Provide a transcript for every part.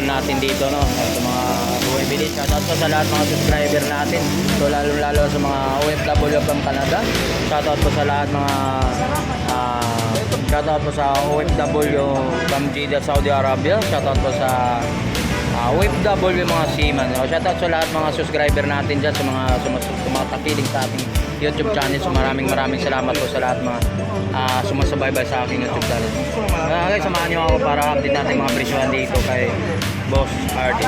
relo natin dito, no? Sa mga bumibili. Shoutout po sa lahat mga subscriber natin. So, lalo-lalo sa mga OFW from Canada. Shoutout po sa lahat mga ah, shoutout po sa OFW from Jeddah, Saudi Arabia. Shoutout po sa uh, OFW mga seaman. So, shoutout sa lahat mga subscriber natin dyan sa mga tumatakiling sa ating YouTube channel. So maraming maraming salamat po sa lahat mga ah, sumasabay-bay sa aking YouTube channel. Uh, guys, samahan niyo ako para update natin mga presyohan dito kay Boss RD.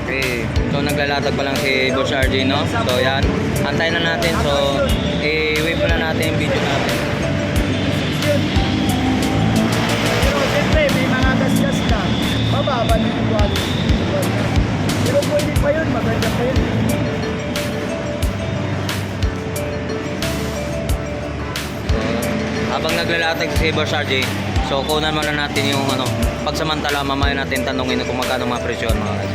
Okay. So naglalatag pa lang si Boss RD, no? So yan. Antayin na natin. So i-wave na natin yung video natin. Pero siyempre, may mga gas-gas na. Mababa na yung quality. Pero pwede pa yun, maganda pa yun. Habang naglalatag si Boss RJ, so kunan muna natin yung ano, pagsamantala mamaya natin tanungin kung magkano mga presyon mga guys.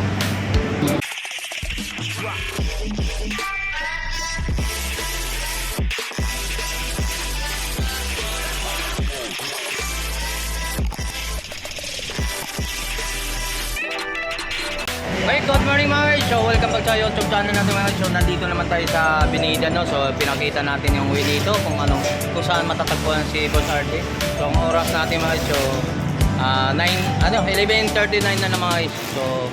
Okay, good morning mga So, welcome back sa YouTube channel natin mga. So, nandito naman tayo sa Binida, no? So, pinakita natin yung way dito kung anong, kung saan matatagpuan si Boss RD. So, ang oras natin mga so, ah 9, ano, 11.39 na na mga. So,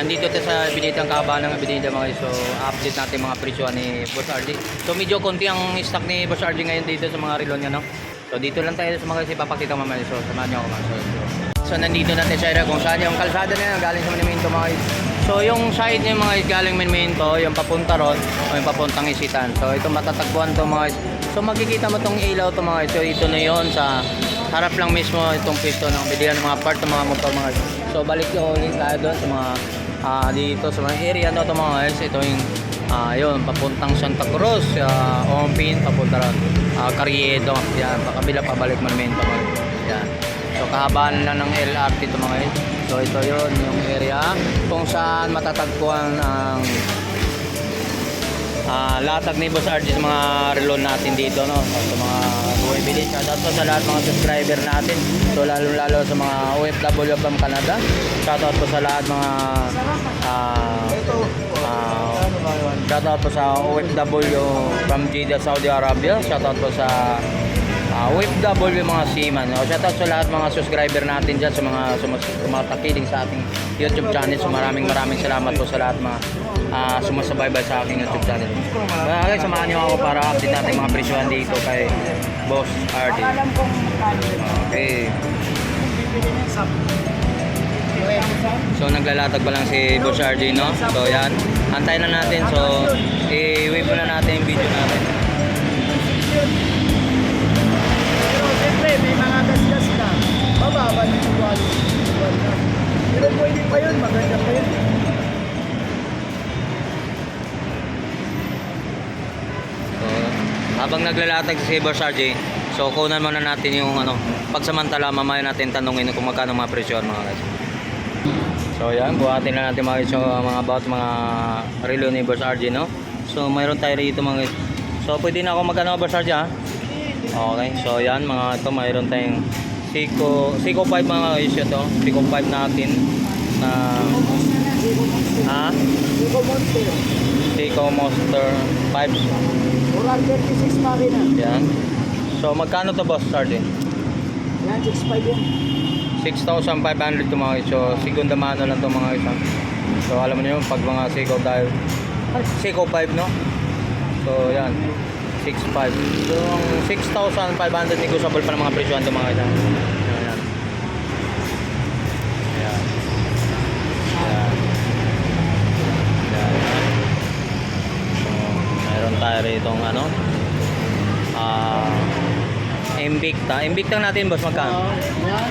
nandito tayo sa Binida, ang kahabaan ng Binida mga. So, update natin mga presyo ni Boss RD. So, medyo konti ang stock ni Boss RD ngayon dito sa mga relo niya, no? So, dito lang tayo sa mga guys, ipapakita mamaya. So, samahan niyo ako mga. So, So nandito natin sa area kung saan yung kalsada na yun galing sa Monumento mga guys. So yung side niya mga galing Monumento, yung papunta ron o yung papuntang Isitan. So ito matatagpuan to mga. So makikita mo tong ilaw to mga. So ito na yon sa harap lang mismo itong pisto ng bilihan ng mga part ng mga motor mga. So balik ulit tayo doon sa mga ah, dito sa mga area no to mga guys. Ito yung ah yun, papuntang Santa Cruz, uh, Ompin, papunta ron. Uh, Carriedo, yan, pakabila pabalik guys. Yan. So kahabaan lang ng LRT ito mga guys. So ito yon yung area kung saan matatagpuan ang ah, latag ni Boss sa mga relo natin dito no. Sa mga bumibili. Shoutout po sa lahat mga subscriber natin. So lalo lalo sa mga OFW from Canada. Shoutout po sa lahat mga ba yun? Shoutout po sa OFW from Jeddah, Saudi Arabia. Shoutout po sa uh, OFW mga seaman. O, shoutout sa lahat mga subscriber natin dyan sa mga tumatakiling sa ating YouTube channel. So maraming maraming salamat po sa lahat mga uh, sumasabay-bay sa aking YouTube channel. Kaya guys, samahan niyo ako para update natin mga presyohan dito kay Boss RD. Okay. So naglalatag pa lang si Boss RJ, no? So yan. Antayin na natin. So i-wave na natin yung video natin. Pero pwede pa yun, maganda pa yun. So, habang naglalatag si Boss RJ, so kunan muna natin yung ano, pagsamantala mamaya natin tanungin kung magkano mga presyon mga guys. So yan, buhatin na natin mga guys yung mga about mga relo ni Boss RJ, no? So mayroon tayo rito mga guys. So pwede na ako magkano Boss RJ ha? Okay, so yan mga ito mayroon tayong Seiko, Seiko 5 mga guys ito. Seiko 5 natin na ha? Eco Monster. Seiko Monster 5 Oral 36 makina. Yan. So magkano to boss RJ? Yan, 6.5 yan. 6,500 to mga guys. So segunda mano lang to mga guys. So alam mo niyo pag mga Seiko tayo. Seiko 5 no? So yan. 6,500. So ang 6,500 negotiable pa ng mga presyohan to mga guys. ha? Yan, yan. Yan. Yan. Yan. So, meron tayo rito ano? Ah, Invicta. Invicta natin boss magkano? Ah, yan,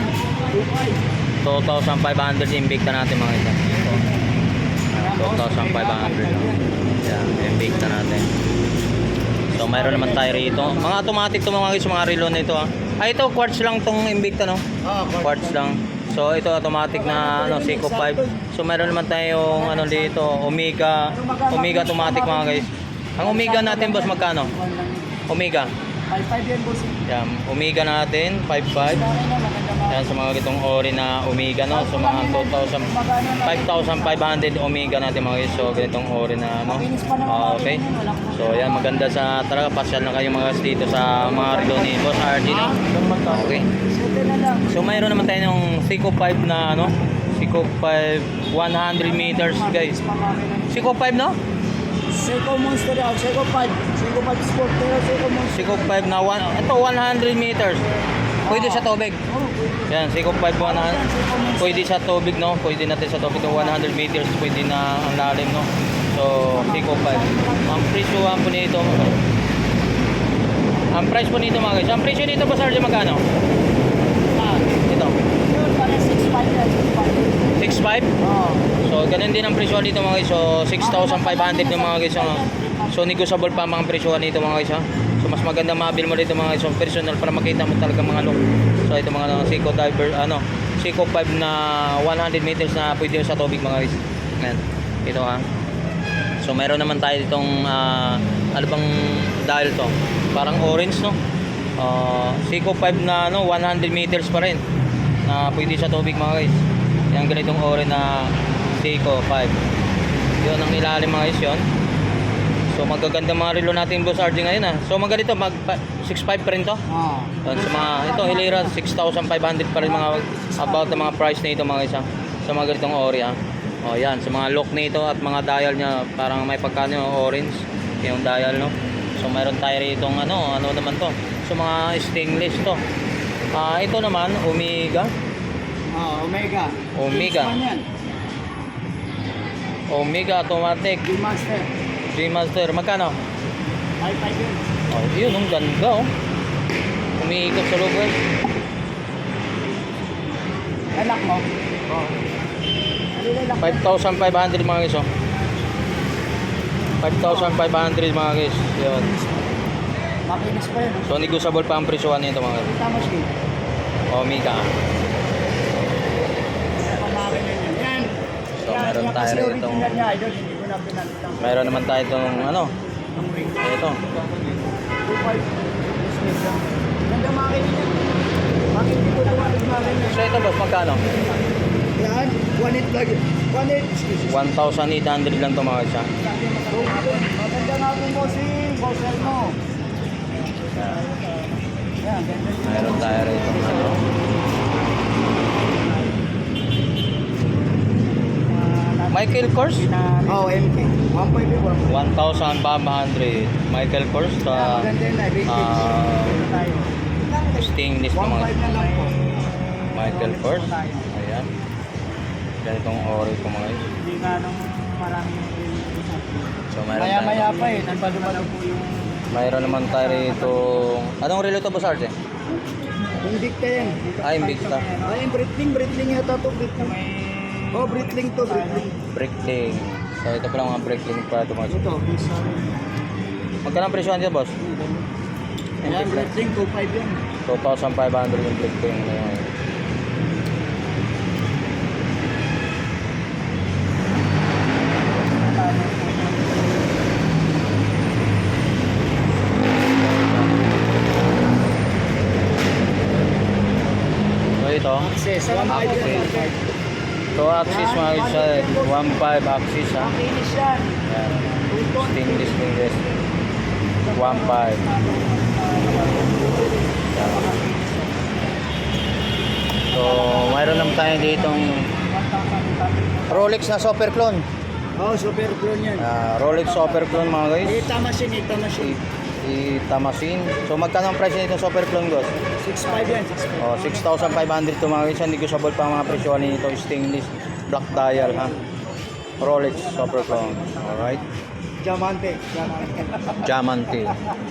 2.5. 2,500 Invicta natin mga isa. 2,500 lang. Yan, Invicta natin. So mayroon naman tayo rito. Mga automatic to mga guys, mga relo na ito ah. Ay ito, quartz lang tong Invicta no? Ah, Quartz lang. So ito automatic na ano, Seiko 5. So meron naman tayong ano dito, Omega, Omega automatic mga guys. Ang Omega natin boss magkano? Omega. 5.5 yan, boss. Yan, Omega natin 55. Yan sa mga gitong ori na Omega no. So mga 2,000 5,500 Omega natin mga guys. So ganitong ori na ano. Ah, okay. So yan maganda sa talaga pasyal na kayo mga guys dito sa mga relo ni Boss RG no. Okay. So mayroon naman tayo ng Seiko 5 na ano. Seiko 5 100 meters guys. Seiko 5 no? Seiko Monster ako, Seiko 5. Seiko 5 Sport, Seiko Monster. Seiko 5 na one, ito 100 meters. Pwede sa tubig. Yan, Seiko 5 100. Seiko Monster. Pwede sa tubig no. Pwede natin sa tubig ng 100 meters. Pwede na ang lalim no. So, Seiko 5. Ang presyo po nito. Ang price po nito mga guys. Ang presyo nito po Sarge magkano? Ah, Ito. yun, pare 6.5 yan, 6.5. 6.5? Oo. So, ganun din ang presyo dito mga guys. So, 6,500 yung mga guys. ano. So, negotiable pa mga presyo nito mga guys. Ha? So, mas maganda mabil mo dito mga. So, personal para makita mo talaga mga look. So, ito mga Seiko Diver, ano, Seiko 5 na 100 meters na pwede sa tubig mga guys. Ayan. Ito ha. So, meron naman tayo ditong, ah, ano bang dial to? Parang orange, no? Ah, Seiko 5 na, ano, 100 meters pa rin. Na pwede sa tubig mga guys. Yan ganitong ori na Seiko 5. Yun ang ilalim mga guys yun. So magaganda mga relo natin boss RJ ngayon ah. So maganda ito, mag pa- 6.5 pa rin to. Oo. Yan, sa mga, ito Hilera 6,500 pa rin mga about the mga price na ito mga ah. Sa mga ganitong ori ah. O yan, sa mga look nito at mga dial niya parang may pagkano yung orange yung dial no. So mayroon tayo rito ano, ano naman to. So mga stainless to. Ah, ito naman Omega. Oo, Omega. Omega. Omega automatic G-Master. G-Master magkano? 5.5 yun. Oh, yun, ang ganda oh. Umiikot sa loob guys. Anak mo? Oo. Ano yung anak mo? 5,500 mga guys oh. 5,500 mga guys. Yun. Makinis pa yun. So negotiable pa ang presyohan nito mga guys. Kita mo siya. Omega. Pamakin na yun. Yan. So, Yan, meron yan tayo kasi rito. original niya, idol. Mayroon naman tayo itong ano. Ito. 2.5. Ganda makin niya. Makin dito na walit makin niya. So ito boss, magkano? Yan. 1.8 lagi. 1.8. Excuse me. 1,800 lang ito mga ah. Maganda nga kung bossing. Bosser mo. Niya. Mayroon tayo rito. Ano? Michael Kors? Oh, MK. 1.8. 1,500. Michael Kors sa tayo? stainless 1.5 mga. Michael Kors. Ayan. Ganitong ori ko mga guys. Hindi nga nung maraming So mayroon Maya-maya tayo. pa eh. Nagpadumalo po yung... Mayroon naman tayo rito. Anong relo to boss Arte? Invicta yan. Ah, Invicta. Ah, yung Breitling. Breitling yata to. Breitling. Oh, Breitling to. Breitling. Breakling. So ito pala mga breakling para ito guys. Ito. Magkano ang presyo boss? Ayan, Breitling. 2.5 yan. 2,500 yung breakling na yun. So ito. Access. 1.5 yan. So axis mga guys. 1.5 axis ha. Makinis yan. Stainless stainless. 1.5. So, mayroon naman tayo ditong Rolex na super clone. Oh, super clone yan. Ah, Rolex super clone mga guys. Ita machine, ita machine. I, Tamasin. So, magkano ang price nito super clone guys? 6.5 yan. 6.5. Oh, 6,500 to mga guys. Negotiable pa ang mga presyo nito. Stainless black dial ha. Rolex super clone. Alright. Diamante. Diamante. Diamante.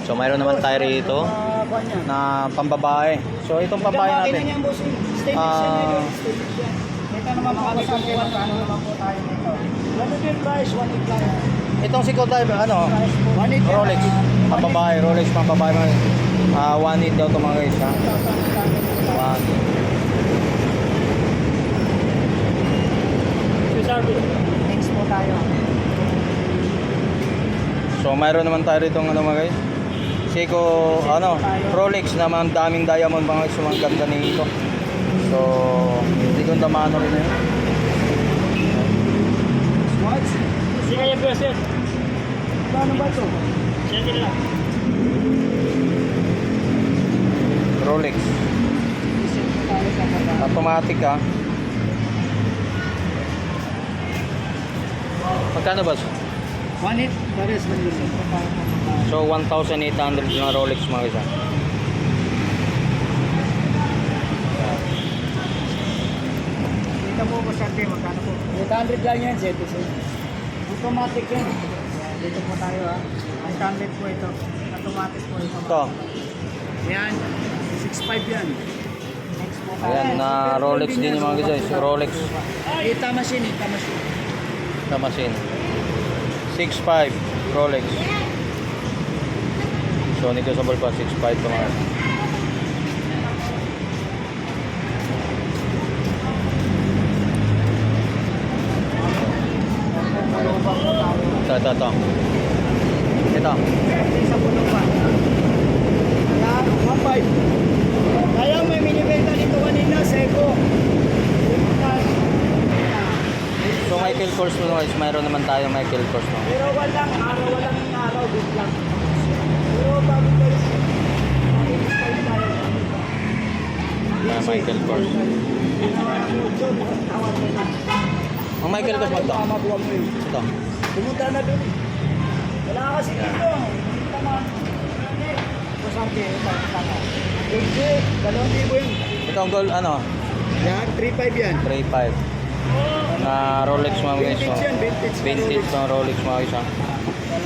So, mayroon naman tayo rito Ah, na pambabae. So, itong pambabae Makina natin. Ah. Ito naman mga kasangkot. Ano naman po tayo nito. Ano din price? 1.8 lang. Itong si Kotai, ano? 1.8 yan. Rolex. Pambabae. Rolex pambabae. mga- Ah, 1.8 daw ito mga guys ha. 1.8. Thanks po tayo. So mayroon naman tayo rito ano mga guys. Seiko ano, Rolex na mga daming diamond mga guys, so ang ganda nito. So, segunda mano rin yun. Swatch. Sige yung bracelet. Paano ba ito? Sige lang. Rolex. Automatic ah. Magkano ba? One hit, pares man yun. So, 1,800 na Rolex mga isa. Kita mo ko sa atin, magkano po? 800 lang yan, Zeto. Automatic yan. Dito po tayo ha. 800 po ito. Automatic po ito. Ito. Yan. 6.5 yan. Next po tayo. Ayan, na Rolex din yung mga guys. Rolex Ita machine, ita machine. na machine. 6.5 Rolex. So, negotiable pa 6.5 ito mga. Ito, ito, ito. Ito. Isa po nung pa. Kaya, 1.5. Kaya may minibenta dito kanina, Seiko. So, Michael Kors mo guys. Mayroon naman tayo Michael Kors mo. Pero walang araw, walang araw, good lang. Pero bago tayo. Ah, Michael Kors. Ang Michael Kors mo ito. Ito. Pumunta na doon. Wala kasi dito. Masarte, ito, tama. Hindi, dalawang libo yun. Ito ang gold, ano? Yan, 3.5 yan. 3.5 na Rolex mga guys. Vintage So, yan, vintage. vintage ng Rolex mga guys. ah.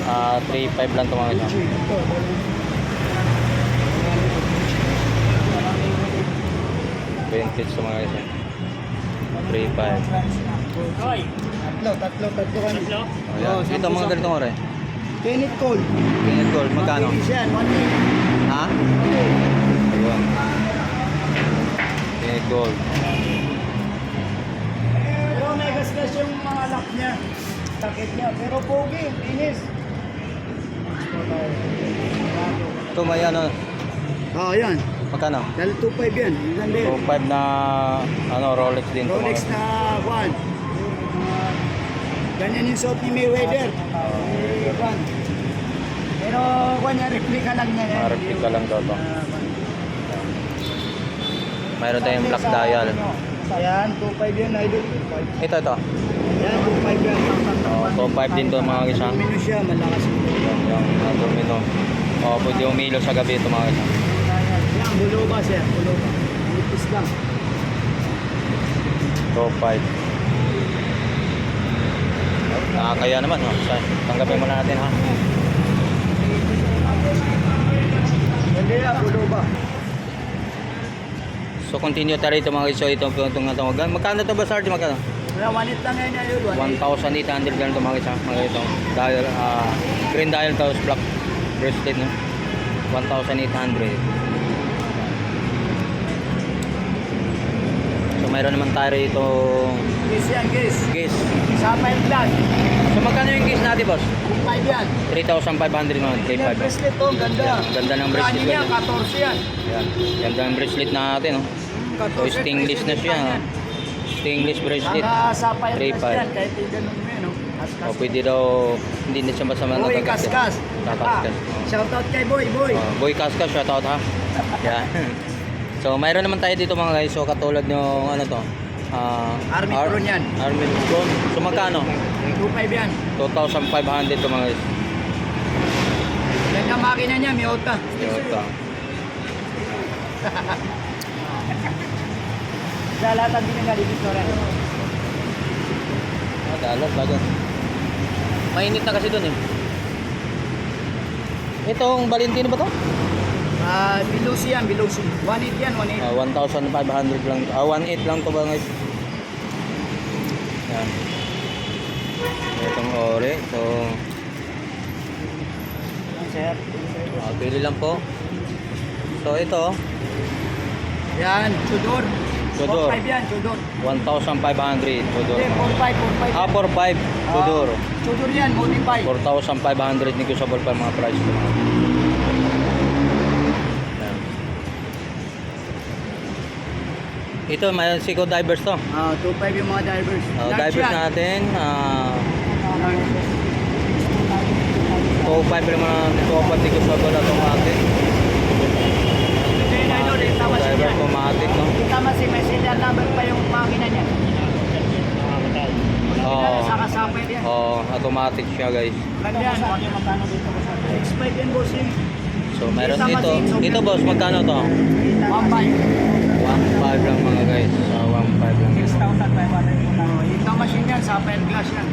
Ah, 3.5 lang ito mga guys. Ito, Vintage ito mga guys. ah. 3.5. Hoy. Tatlo, tatlo, tatlo kami. Tatlo. Oh, yan. Oh, Ito mga ganitong ore. Kenneth Cole. Ganyan gold. Magkano? Mabilis yan, 1 Ha? Ayun. Ganyan gold. Pero may gasgas yung mga lock niya. Takip niya. Pero pogi, inis. Ito may ano. Oo, oh, yan. Magkano? Dahil 2.5 yan. Yan din. So 5 na ano Rolex din Rolex na 1. Ganyan yung ni Mayweather. Eh. Pero kwan niya, replica lang niya. yan. Ah, replica lang daw to. Mayroon tayong black dial. Yan, 2.5 yan, idol. 2.5. Ito, ito. Yan, 2.5 yan. Oh, 2.5 din to mga ah. Minus siya, malakas Yung, yung uh, domino. O, pwede umilaw sa gabi ito mga ah. Yan, bulo ba siya? Bulo ba? Lipis lang. 2.5. Nakakaya naman. Oh. Sa- Tanggapin muna natin ha. Hindi yan, bulo ba? So continue tayo rito mga guys. So ito po itong natawagan. Magkano ito ba Sarge? Magkano? Wala, wanit lang yan, idol. 1,800 lang ito mga ha. Mga ito. Dial, ah, green dial tapos black bracelet no. 1,800. So mayroon naman tayo rito Guys yan, guys. case. Sa 5 lang. So magkano yung case natin boss? 5 yan. 3,500 naman. Yan, 3,500. bracelet to, ang ganda. Yan, ganda ng bracelet ko. 14 yan. Yan. Ganda ng bracelet natin. No? 14, So stainless na siya. yan. no? Stainless bracelet. Mga sa 5 Three five. yan, kahit yung ganun mo yun, no? Kaskas. O pwede daw, hindi na siya masama Boy, kaskas. Kakaskas. Ah, Shoutout kay Boy, Boy. Oh, boy Kaskas, shoutout ha. Yan. So, mayroon naman tayo dito mga guys. So, katulad ng ano to? ah, Army Ar- Tron yan. Army Tron. So, magkano? 2.5 yan. 2,500 to mga guys. Yan ang makina niya, Miyota. Ito. Sa lahat ang binagaligit ko rin. Ah, dalat, dagat. Mainit na kasi dun eh. Itong Valentino ba to? Ah, Bilusi yan, Bilusi. 1.8 yan, 1.8. Ah, 1,500 lang. Ah, 1,800 lang to ba guys? Yan. Itong ore. So, Yan, sir. ah, pili lang po. So, ito, Yan, Tudor. Tudor. 4.5 yan, Tudor. 1,500. Tudor. Hindi, 4.5, 4.5. Ah, 4,500. Tudor. Ah, Tudor yan, modify. 4,500 negotiable pa mga price ko. Ito, may Seiko Divers to. Ah, 2.5 yung mga divers. Uh, Large divers yan. natin, ah, Large. 2.5 lang mga nito ko sa bala automatic. Hindi na yun, eh, tama siya Diver yan. automatic, no? Tama si may serial number pa yung makina niya. Oo. Sa kasama yan. Oh, automatic siya, guys. Ganda yan. Magkano dito ko sa 6.5 yan, bossing. So, meron dito. Dito, boss, magkano to? 1.5. 1.5 lang mga guys. So, 1.5 lang. 6,500 po na. Ika machine yan, sa fire glass yan.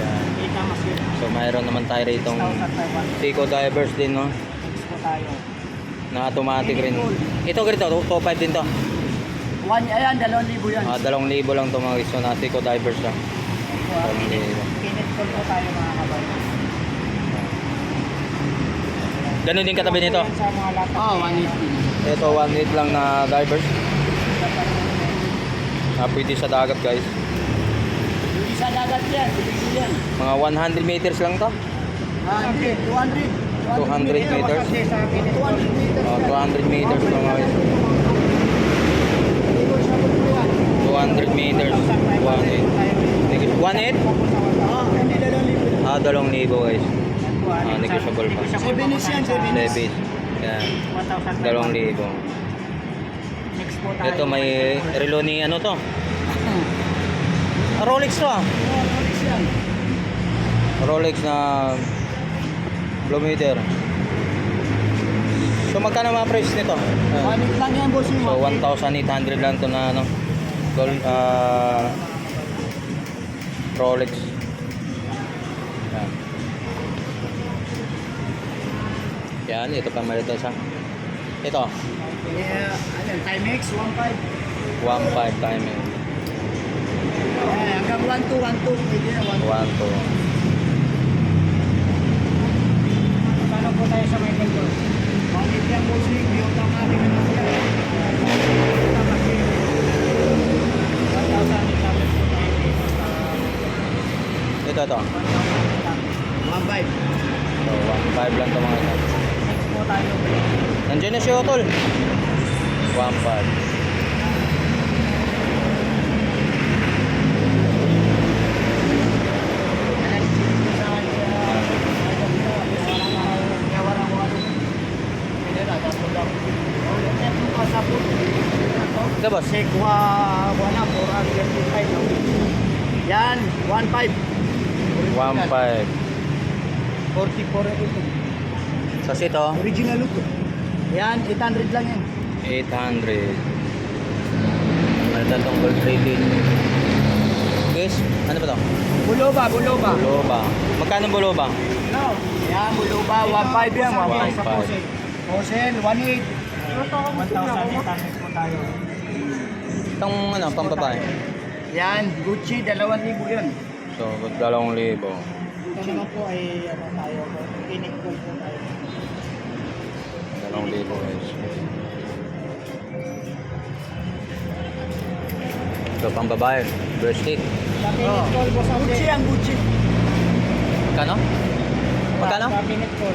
Yan. Ika machine. So, mayroon naman tayo rito 6,500. Seiko Divers din, no? Next po tayo. Na automatic rin. Ito, ganito. 2.5 din to. One, ayan, 2,000 yan. Ah, 2,000 lang to mga guys. So, na Seiko Divers lang. Kinit call po tayo mga kabayan. Ganun din katabi nito. Sa mga laptop. Oo, 180. Ito, 1.8 lang na divers. Ah, pwede sa dagat guys. Dagat yan. Mga 100 meters lang to. 100, 200. 200 meters. 200 meters. Oh, 200 meters to mga guys. 200 meters. 1.8. 1.8? Oo, hindi 2,000. Ah, 2,000 guys. Ah, negotiable pa. 7 is yan, 7 is. Debit. Yan. 1,500. 2,000. Next po tayo. Ito may relo ni ano to? Rolex to ah. Rolex yan. Rolex na blue meter. So magkano mga price nito? 1 lang yan, boss. So 1,800 lang to na ano. Gold ah Rolex. Yan. Yan, ito pa meron tayo sa. Ito, Yeah, ano, Timex, 1.5. 1.5 timing. Eh, hanggang 1 to 1 to, pwede na 1 1 to. Paano po tayo sa Michael Kors? Bakit yan po si yung tamarin na siya? Tamarin. 1,000 itablet po tayo dito sa Ito to. 1.5. So 1.5 lang to mga ito. Next po tayo. Nandiyan na si Otol. 1.5. Ito boss. Sekwa, wala, 425. no? Yan, 1.5. 1.5. 44 ito. Sa ito, Original ito. Yan, 800 lang yan. 800. Ano na itong gold rated? Guys, ano ba to? Buloba, buloba. Buloba. Magkano buloba? No. Yan, buloba, 1.5 yan. 1.5 sa 1.5. Posel. Posel, 1.8. 1,800 po tayo. Itong ano, pang babae. Yan, Gucci, 2,000 yan. So, 2,000. Ito naman po ay ano tayo, kinik po po tayo. 2,000 guys. Ito pang babae. Bracelet. Oh. Gucci yan, Gucci. Magkano? Magkano?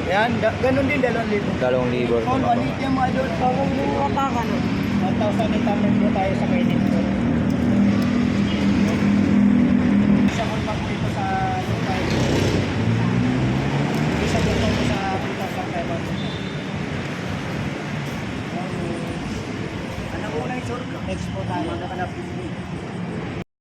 Yan, da, ganun din, 2,000. 2,000 ito Call, pang 1.8 babae. yung mga doon. Pag umuwapakan. 1,800 po tayo sa call.